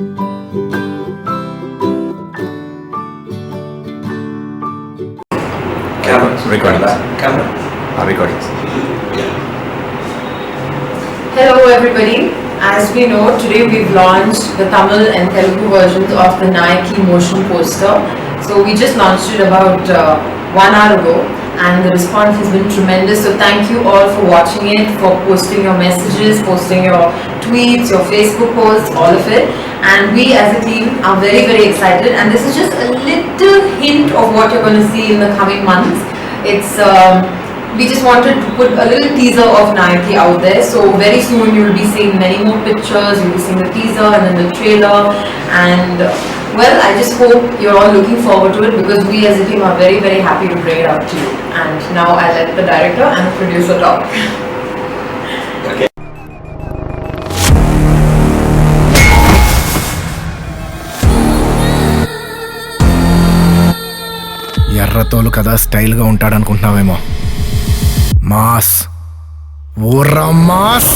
Camera. Recording. Camera. Are recording. Hello everybody. As we know, today we've launched the Tamil and Telugu versions of the Nike motion poster. So we just launched it about uh, one hour ago and the response has been tremendous. So thank you all for watching it, for posting your messages, posting your tweets, your Facebook posts, all of it. And we as a team are very very excited and this is just a little hint of what you're going to see in the coming months. It's um, we just wanted to put a little teaser of Nike out there. So very soon you'll be seeing many more pictures. You'll be seeing the teaser and then the trailer. And uh, well, I just hope you're all looking forward to it because we as a team are very very happy to bring it out to you. And now I let the director and the producer talk. ఎర్రతోలు కదా స్టైల్గా ఉంటాడు అనుకుంటున్నావేమో mass ఊర్రా mass